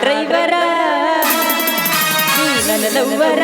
Driver ನೀ ನನ್ನ ಲವ್ವರ.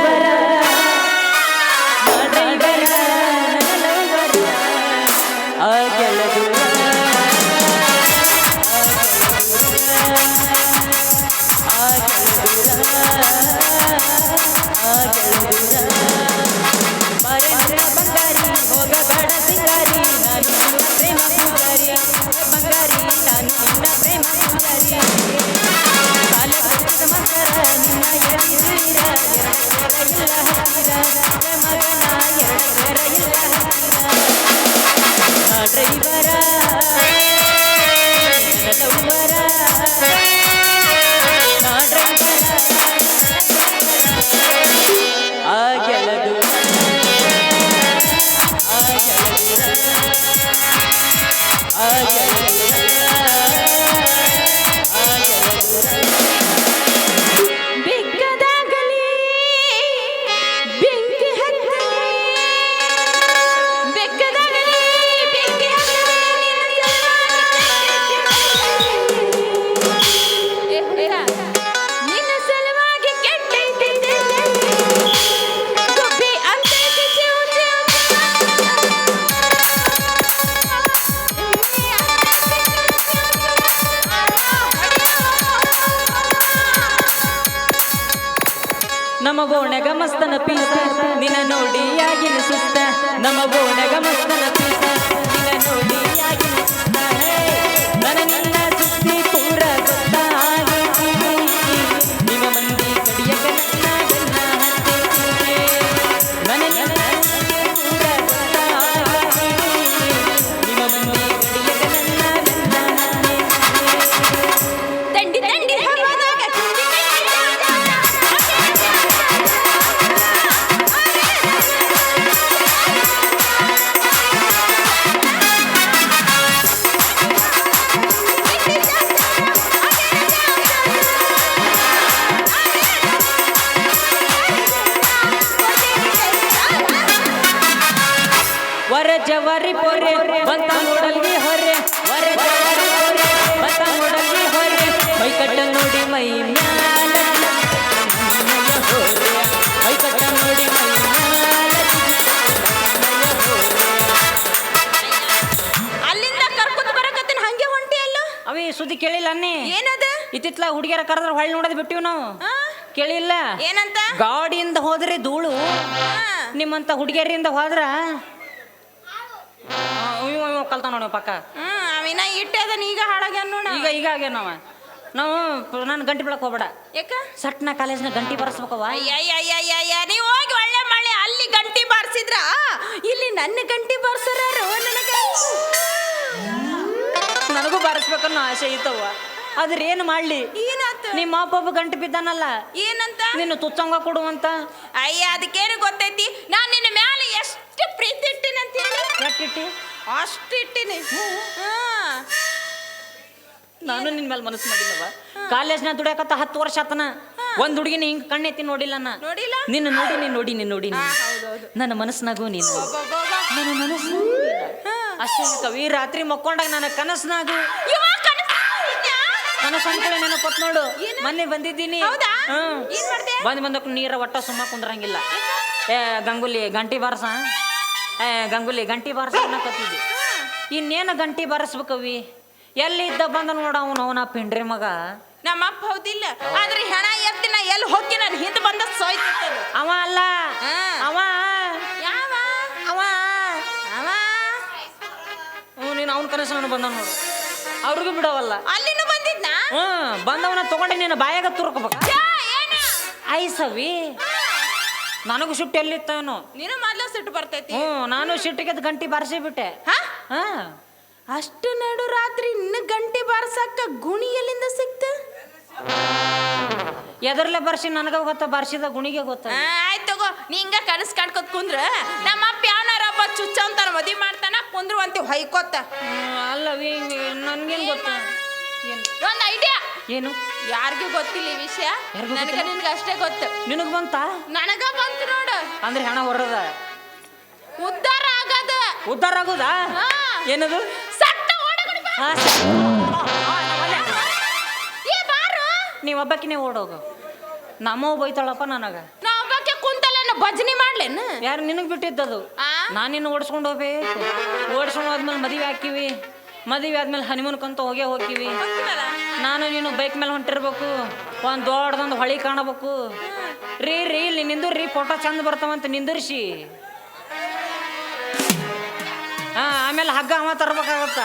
ಸುಸ್ತ ನಮ್ಮ ಜವಾರಿ ಪೊರೆ ಬಂತ ನೋಡಲ್ಲಿ ಹೊರೆ ಹೊರೆ ಪೊರೆ ಬಂತ ನೋಡಲ್ಲಿ ಹೊರೆ ಮೈ ಕಟ್ಟ ನೋಡಿ ಮೈ ಮ್ಯಾಲ. ಮೈ ಕಟ್ಟ ನೋಡಿ ಮೈ ಅಲ್ಲಿಂದ ಕರ್ಕೊಂಡು ಬರಕತ್ತೀನಿ ಹಂಗೆ ಹೊಂಟಿ ಅಲ್ಲ ಅವಿ ಸುದ್ದಿ ಕೇಳಿಲ್ಲ ಅನ್ನಿ. ಏನದ? ಇತ್ತಿತ್ಲ ಹುಡುಗಿಯರ ಕರೆದ್ರೆ ಹೊಳ್ಳಿ ನೋಡೋದು ಬಿಟ್ಟಿವ್ ನಾವು. ಕೇಳಿಲ್ಲ. ಏನಂತ? ಗಾಡಿಯಿಂದ ಹೋದ್ರೆ ಧೂಳು. ನಿಮ್ಮಂತ ಹುಡುಗಿಯರಿಂದ ಹೋದ್ರ ಕಲ್ತಾವ ನೋಡಿ ಪಕ್ಕ. ಹ್ಮ್ ಅವಿನ ಇಟ್ಟೆ ಅದನ್ನ ಈಗ ಹಾಳಾಗ್ಯಾನ ನೋಡ ಈಗ ಈಗ ಆಗ್ಯಾನ ನಾವು ನಾವು ನಾನು ಗಂಟೆ ಬಿಡಕ್ ಹೋಗ್ಬೇಡ. ಯಾಕ? ಸಟ್ನ ಕಾಲೇಜ್ನ ಗಂಟಿ ಬರ್ಸ್ಬೇಕವ ಅಯ್ಯಯ್ಯಯ್ಯಯ್ಯ ನೀವು ಹೋಗಿ ಒಳ್ಳೆ ಮಳೆ ಅಲ್ಲಿ ಗಂಟಿ ಬಾರಿಸಿದ್ರ? ಇಲ್ಲಿ ನನ್ನ ಗಂಟಿ ಬಾರ್ಸರಾರು ನನಗೆ. ನನಗೂ ಬಾರಿಸ್ಬೇಕನ್ನೋ ಆಸೆ ಇತ್ತವ ಆದ್ರೆ ಏನು ಮಾಡ್ಲಿ? ಏನಾತ ನಿಮ್ಮ ಅಪ್ಪ ಗಂಟು ಬಿದ್ದಾನಲ್ಲ. ಏನಂತ? ನಿನ್ನ ತುಚ್ಚಂಗ ಕೊಡುವಂತ. ಅಯ್ಯ ಅದಕ್ಕೇನು ಗೊತ್ತೈತಿ? ನಾನು ನಿನ್ನ ಮ್ಯಾಲೆ ಎಷ್ಟು ಪ್ರೀತಿ ಇಟ್ಟಿನಂತ ಹೇಳಿ ಅಷ್ಟು ಇಟ್ಟಿನಿ ಹಾ. ನಾನು ನಿನ್ ಮೇಲೆ ಮನಸ್ಸು ಮಾಡಿಲ್ಲವ ಕಾಲೇಜ್ನ ದುಡಿಯಾಕತ್ತ ಹತ್ತು ವರ್ಷ ಆತನ? ಒಂದ್ ಹುಡುಗಿನ ಹಿಂಗ್ ಕಣ್ಣೆತ್ತಿ ನೋಡಿಲ್ಲ ನಾ. ನೋಡಿಲ್ಲ? ನಿನ್ನ ನೋಡಿ ನೀನ್ ನೋಡಿ ನೀನ್ ನೋಡಿ. ನನ್ನ ಮನಸ್ಸಿನಾಗೂ ನೀನು. ನನ್ನ ಮನಸ್ಸು. ಅಷ್ಟೇ ಕವಿ ರಾತ್ರಿ ಮಕ್ಕೊಂಡಾಗ ನನ್ನ ಕನಸ್ನಾಗು. ಕನಸು ಅನ್ಕೊಳ್ಳಿ ನೆನಪತ್ ನೋಡು. ಮೊನ್ನೆ ಬಂದಿದ್ದೀನಿ? ಬಂದ್ ಬಂದಕ್ಕೆ ನೀರ ಒಟ್ಟ ಸುಮ್ಮ ಕುಂದ್ರಂಗಿಲ್ಲ. ಏ ಗಂಗುಲಿ ಗಂಟಿ ಬಾರಸ? ಗಂಗುಲಿ ಗಂಟಿ ಬಾರಸ ಅನ್ನಕತ್ತಿದ್ದಿ ಇನ್ನೇನು ಗಂಟಿ ಬಾರಿಸ್ಬೇಕವಿ ಎಲ್ಲಿ ಇದ್ದ ಬಂದ ನೋಡ ಅವನು ಅವನ ಪಿಂಡ್ರಿ ಮಗ. ನಮ್ಮ ಅಪ್ಪ ಹೌದಿಲ್ಲ. ಆದ್ರೆ ಹೆಣ ಎತ್ತಿನ ಎಲ್ಲಿ ಹೋಗಿ ನಾನು ಹಿಂದೆ ಬಂದ ಸೋಯ್ತ ಅವ ಅಲ್ಲ. ಅವ. ಯಾವ? ಅವ. ಅವ. ಹ್ಞೂ ನೀನು ಅವನ ಕನಸು ನಾನು ಬಂದ ನೋಡು. ಅವ್ರಿಗೂ ಬಿಡವಲ್ಲ. ಅಲ್ಲಿನ ಬಂದಿದ್ನಾ? ಹ್ಞೂ ಬಂದವನ ತಗೊಂಡು ನೀನು ಬಾಯಾಗ ತುರ್ಕೋಬೇಕು. ಐಸವಿ ನನಗೂ ಸಿಟ್ಟು ಎಲ್ಲಿತ್ತೇನೋ ನೀನು ಮೊದ್ಲ ಸಿಟ್ಟು ಬರ್ತೈತಿ. ಹ್ಞೂ ನಾನು ಸಿಟ್ಟಿಗೆ ಗಂಟಿ ಬಾರಿಸಿ ಬಿಟ್ಟೆ. ಹಾ? ಹಾ. ಅಷ್ಟು ನಡು ರಾತ್ರಿ ಇನ್ನು ಗಂಟೆ ಬಾರ್ಸಕ್ಕ ಗುಣಿ ಎಲ್ಲಿಂದ ಸಿಕ್ತ? ಎದರ್ಲೆ ಬರ್ಸಿ ನನಗ ಗೊತ್ತ? ಬರ್ಸಿದ ಗುಣಿಗೆ ಗೊತ್ತ? ಆಯ್ತು ಆಯ್ತ್ ತಗೋ. ನೀ ಹಿಂಗ ಕನಸ್ ಕಾಣ್ಕೊತ್ ಕುಂದ್ರ ನಮ್ಮ ಅಪ್ಪ ಯಾವನಾರ ಒಬ್ಬ ಚುಚ್ಚ ಅಂತಾನ ಮದಿ ಮಾಡ್ತಾನ ಕುಂದ್ರುವಂತಿ ಹೊಯ್ಕೋತ ಅಲ್ಲವಿ ನನ್ಗೇನ್ ಗೊತ್ತ? ಏನು? ಒಂದ್ ಐಡಿಯಾ ಏನು? ಯಾರಿಗೂ ಗೊತ್ತಿಲ್ಲ ಈ ವಿಷಯ. ಯಾರ್ಗೂ ನನಗ ಗೊತ್ತಿಲ್ಲ? ನಿನ್ಗ ಅಷ್ಟೇ ಗೊತ್ತು. ನಿನಗ್ ಬಂತ? ನನಗ ಬಂತು ನೋಡು. ಅಂದ್ರೆ ಹೆಣ ಹೊರದ ಉದ್ಧಾರ ಆಗದ. ಉದ್ಧಾರ ಆಗುದಾ? ಹಾ. ಏನದು? ಸಟ್ಟ ಓಡಗುಡಿ ಬಾ. ಹಾ, ಏ ಬಾರು. ನೀವು ಒಬ್ಬಾಕಿನೇ ಓಡೋಗು. ನಮ್ಮವ್ ಬೈತಾಳಪ್ಪ ನನಗೆ. ನಾ ಭಜನೆ ಮಾಡ್ಲೇನು? ಯಾರು ನಿನಗೆ ಬಿಟ್ಟಿದ್ದದು? ಆ? ನಾನು ನಿನ್ನ ಓಡಿಸ್ಕೊಂಡು ಹೋಗ್ಬೇಕು. ಓಡಿಸ್ಕೊಂಡು ಹೋದ್ಮೇಲೆ ಮದುವೆ ಹಾಕಿವಿ. ಮದುವೆ ಆದ್ಮೇಲೆ ಹನಿಮೂನ್ಕಂತ ಹೋಗೇ ಹೋಗ್ತೀವಿ? ನಾನು ನೀನು ಬೈಕ್ ಮೇಲೆ ಹೊಂಟಿರ್ಬೇಕು. ಒಂದು ದೊಡ್ಡದೊಂದು ಹೊಳಿ ಕಾಣಬೇಕು. ರೀ ರೀ ಇಲ್ಲಿ ರೀ ಫೋಟೋ ಚಂದ ಬರ್ತಾವಂತ ನಿಂದಿರ್ಸಿ ಹಾ ಆಮೇಲೆ ಹಗ್ಗ ಅವ ತರ್ಬೇಕಾಗತ್ತ.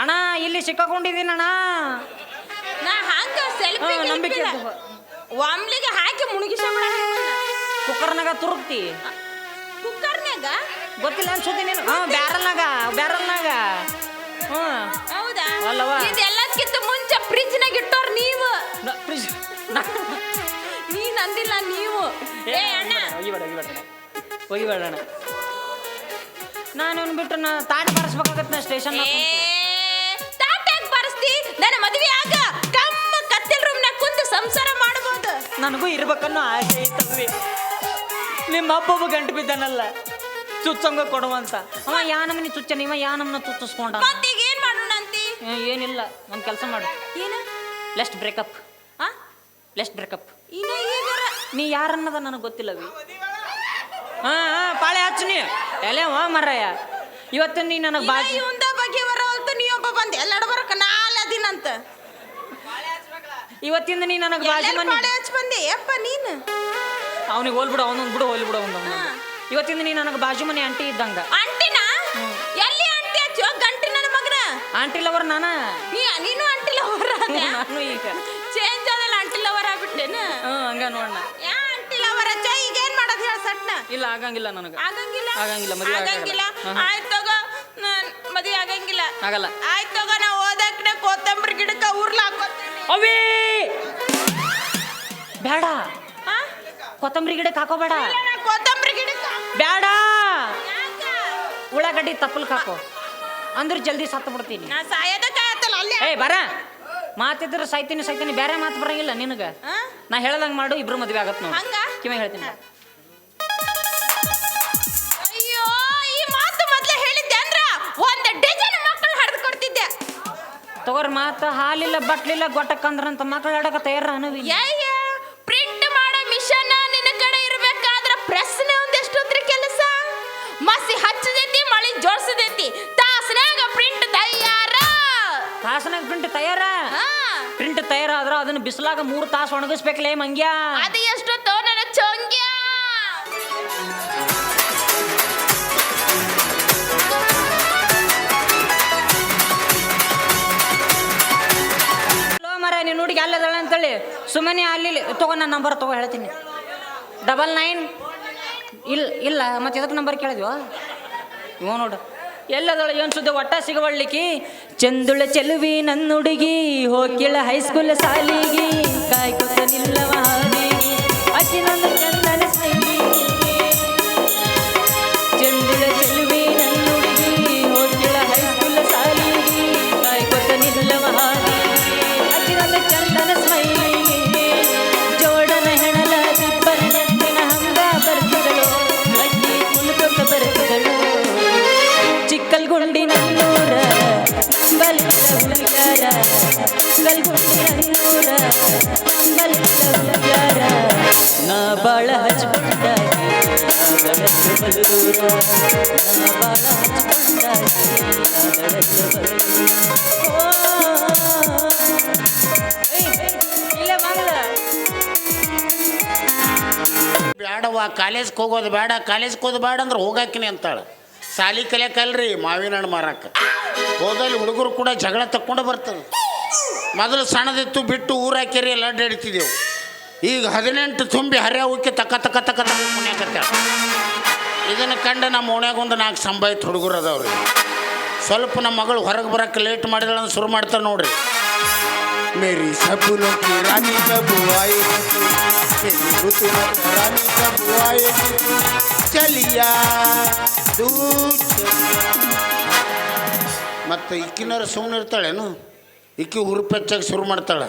ಅಣ್ಣ ಇಲ್ಲಿ ಸಿಕ್ಕಾಕೊಂಡಿದ್ದೀನಿ ಅಣ್ಣ ನಂಬಿಕೆ. ಒಮ್ಲಿಗೆ ಹಾಕಿ ಕುಕ್ಕರ್ನಾಗ ತುರುಕ್ತಿ. ಕುಕ್ಕರ್ನಾಗ? ಗೊತ್ತಿಲ್ಲ ಅನ್ಸುತ್ತೆ ನೀನು ಹಾ ಬ್ಯಾರಲ್ನಾಗ ಬ್ಯಾರಲ್ನಾಗ. ಹೌದಾ? ಅಲ್ಲವಾ? ಇದೆಲ್ಲದಕ್ಕಿಂತ ಮುಂಚೆ ಫ್ರಿಜ್ನಾಗ ಇಟ್ಟೋರ್ ನೀವು. ನೀ ಪ್ಲೀಸ್ ನೀನ್ ಅಂದಿಲ್ಲ ನೀವು. ಏ ಅಣ್ಣ. ಒಗಿಬೇಡ ಒಗಿಬೇಡ ಒಗಿಬೇಡ ಅಣ್ಣ. ನಾನು ಬಿಟ್ಟು ನಾ ತಾಟ್ ಬಾರಿಸ್ಬೇಕಾಗತ್ತೆ ನಾ ಸ್ಟೇಷನ್ ಏ ತಾಟ್ಯಾಗ ಬಾರಿಸ್ತಿ? ನನ್ನ ಮದುವೆ ಆಗ ಕಮ್ಮ ಕತ್ತಿಲ್ ರೂಮ್ನಾಗ ಕುಂತು ಸಂಸಾರ ಮಾಡಬಹುದು ನನಗೂ ಇರ್ಬೇಕನ್ನೋ ಆಸೆ ಐತಲ್ವಿ ನಿಮ್ಮ ಅಪ್ಪೊಬ್ಬ ಗಂಟು ಬಿದ್ದಾನಲ್ಲ ಚುಚ್ಚಂಗ ಕೊಡುವಂತ. ಅವ ಯಾ ನಮ್ಮನಿ ಚುಚ್ಚ ಇವ ಯಾ ನಮ್ಮನ್ನ ಚುಚ್ಚಿಸ್ಕೊಂಡ ಏನಿಲ್ಲ. ಒಂದು ಕೆಲಸ ಮಾಡು. ಏನು? ಲೆಸ್ಟ್ ಬ್ರೇಕಪ್ ಆ? ಲೆಸ್ಟ್ ಬ್ರೇಕಪ್ ಇನ್ನ ಈಗ ನೀ ಯಾರನ್ನದ ನನಗೆ ಗೊತ್ತಿಲ್ಲವಿ ಹಾಂ ಹಾಂ ಪಾಳೆ ಹಚ್ಚು ನೀ ಎಲೆ ಹೋ ಮರಯ್ಯ. ಇವತ್ತು ನೀ ನನಗೆ ಬಾಜಿ. ಇವಂದ ಬಗ್ಗೆ ಬರೋಲ್ತು ನೀ ಒಬ್ಬ ಬಂದೆ ಎಲ್ಲಾಡ ಬರಕ ನಾಲ್ ಅದಿನಂತ. ಇವತ್ತಿಂದ ನೀ ನನಗೆ ಬಾಜಿ ಮನೆ ಪಾಳೆ ಹಚ್ಚ ಬಂದೆ? ಯಪ್ಪ ನೀನು. ಅವನಿಗೆ ಹೋಲ್ಬಿಡು ಅವನೊಂದು ಬಿಡು ಹೋಲ್ಬಿಡು ಅವನು ಹಾ. ಇವತ್ತಿಂದ ನೀ ನನಗೆ ಬಾಜು ಮನೆ ಆಂಟಿ ಇದ್ದಂಗ. ಆಂಟಿ ಲವರ್ ನಾನ? ನೀ ನೀನು ಆಂಟಿ ಲವರ್ ನಾನು ಈಗ. ಚೇಂಜ್ ಆದಲ್ಲ ಆಂಟಿ ಲವರ್ ಆಗ್ಬಿಟ್ಟೇನು? ಹ್ಞೂ ಹಂಗ ನೋಡಣ. ಯಾ ಆಂಟಿ ಲವರ್ ಹಚ್ಚ ಈಗ ಏನು ಮಾಡೋದು ಹೇಳ ಸಣ್ಣ ಇಲ್ಲ ಆಗಂಗಿಲ್ಲ ನನಗೆ. ಆಗಂಗಿಲ್ಲ? ಆಗಂಗಿಲ್ಲ, ಮದುವೆ ಆಗಂಗಿಲ್ಲ. ಆಯ್ತು ತಗೋ ಮದುವೆ ಆಗಂಗಿಲ್ಲ. ಆಗಲ್ಲ. ಆಯ್ತು ತಗೋ ನಾ ಓದಕ್ನೆ ಕೊತ್ತಂಬರಿ ಗಿಡಕ್ಕೆ ಉರ್ಲ ಹಾಕೋತೀನಿ ಅವೇ! ಬೇಡ ಕೊತ್ತಂಬರಿ ಗಿಡಕ್ಕೆ ಹಾಕೋಬೇಡ. ಕೊತ್ತಂಬರಿ ಗಿಡಕ್ಕೆ ಬೇಡ? ಉಳ್ಳಾಗಡ್ಡಿ ತಪ್ಪಲ್ಕ್ ಹಾಕೋ. ಅಂದ್ರೆ ಜಲ್ದಿ ಸತ್ತು ಬಿಡ್ತೀನಿ. ನಾ ಸಾಯೋದಕ್ಕಾಗತ್ತಲ್ಲ ಅಲ್ಲೇ ಏಯ್ ಬರ. ಮಾತಿದ್ರೆ ಸಾಯ್ತೀನಿ ಸಾಯ್ತೀನಿ ಬೇರೆ ಮಾತು ಬರಂಗಿಲ್ಲ ನಿನಗೆ. ಹಾ? ನಾ ಹೇಳ್ದಂಗೆ ಮಾಡು ಇಬ್ರು ಮದುವೆ ಆಗತ್ತೆ ನೋಡಿ. ಹಂಗ? ಕಿವ ಹೇಳ್ತೀನಿ ಅಯ್ಯೋ ಈ ಮಾತು ಮೊದ್ಲೇ ಹೇಳಿದ್ದೆ ಅಂದ್ರ ಒಂದ್ ಡಜನ್ ಮಕ್ಕಳು ಹಡ್ದು ಕೊಡ್ತಿದ್ದೆ. ತಗೋರ್ ಮಾತು ಹಾಲಿಲ್ಲ ಬಟ್ಲಿಲ್ಲ ಗೊಟ್ಟಕ್ಕಂದ್ರಂತ ಮಕ್ಕಳು ಆಡಕ ತಯಾರ ಅನವಿ ಯಯ್ಯ ತಯಾರಾದ್ರ ಅದನ್ನ ಬಿಸಿಲಾಗ ಮೂರು ತಾಸು ಒಣಗಿಸ್ಬೇಕಲೇ ಮಂಗ್ಯ? ಅದು ಎಷ್ಟೊತ್ತು ನನ್ನ ಚೊಂಗ್ಯ? ಮರ ನೀನು ಹುಡುಗಿ ಅಲ್ಲದಳ ಅಂತೇಳಿ. ಸುಮ್ಮನೆ ಅಲ್ಲಿ ತಗೋ ನನ್ನ ನಂಬರ್ ತಗೋ ಹೇಳ್ತೀನಿ. ಡಬಲ್ ನೈನ್ ಇಲ್ಲ ಇಲ್ಲ ಮತ್ತೆ ಇದಕ್ಕೆ ನಂಬರ್ ಕೇಳಿದ್ವ ಇವ ನೋಡು. ಎಲ್ಲದಳ ಏನು ಸುದ್ದಿ ಒಟ್ಟ ಸಿಗವಳ್ಳಿಕಿ? ಚಂದುಳ ಚೆಲುವಿ ನನ್ನುಡುಗಿ ಹೋಗಿಳ ಹೈಸ್ಕೂಲ್ ಸಾಲಿಗೆ ಕಾಯ್ಕೊತ ನಿಲ್ಲವ ಹಾದಿಗಿ ಅಕ್ಕಿ ನನ್ನ ಬಾಳ ಹಚ್ಕೊಂಡಾಗಿ ನಾದಳದ್ದು ಬಲೂರ ನಾ ಬಾಳ ಹಚ್ಕೊಂಡಾಗಿ ನಾದಳದ್ದು ಬಲೂರ ಓ ಏಯ್, ಏಯ್, ಇಲ್ಲೇ ಬಾಗಲ ಬೇಡವ್ವ ಕಾಲೇಜ್ಗೆ ಹೋಗೋದು ಬೇಡ ಕಾಲೇಜ್ಗೆ ಹೋದ್ ಬೇಡ ಅಂದ್ರೆ ಹೋಗಾಕಿನಿ ಅಂತಾಳೆ. ಸಾಲಿ ಕಲಿಯಕಲ್ರಿ ಮಾವಿನ ಹಣ್ಣು ಮಾರಕ್ಕೆ ಹೋದಲ್ಲಿ ಹುಡುಗರು ಕೂಡ ಜಗಳ ತಕ್ಕೊಂಡು ಬರ್ತದೆ ಮೊದಲು ಸಣ್ಣದಿತ್ತು ಬಿಟ್ಟು ಊರು ಹಾಕಿರಿ ಎಲ್ಲ ಅಡ್ಡಾಡ್ತಿದ್ದೆವು. ಈಗ ಹದಿನೆಂಟು ತುಂಬಿ ಹರ್ಯಾವಕ್ಕೆ ತಕ್ಕ ತಕ್ಕ ತಕ್ಕ ತಕ್ಕ ಕುಣಿಯಾಕತ್ತ ಇದನ್ನು ಕಂಡು ನಮ್ಮ ಓಣ್ಯಾಗೊಂದು ನಾಲ್ಕು ಸಂಭಾಯ್ತು ಹುಡುಗರು ಅದಾವ್ರಿ. ಸ್ವಲ್ಪ ನಮ್ಮ ಮಗಳು ಹೊರಗೆ ಬರೋಕ್ಕೆ ಲೇಟ್ ಮಾಡಿದ್ರೆ ಶುರು ಮಾಡ್ತಾರೆ ನೋಡ್ರಿ. ಮೇರಿ ಸಪುಲು ರಾಣಿ ಕಬುವಾಯಿ ರಾಣಿ ಚಲಿಯಾ ದೂ ಮತ್ತು ಇಕ್ಕಿನವ್ರು ಸುಮ್ಮನೆ ಇರ್ತಾಳೇನು ಇಕ್ಕಿ ಹುರುಪೆಚ್ಚಾಗಿ ಶುರು ಮಾಡ್ತಾಳೆ.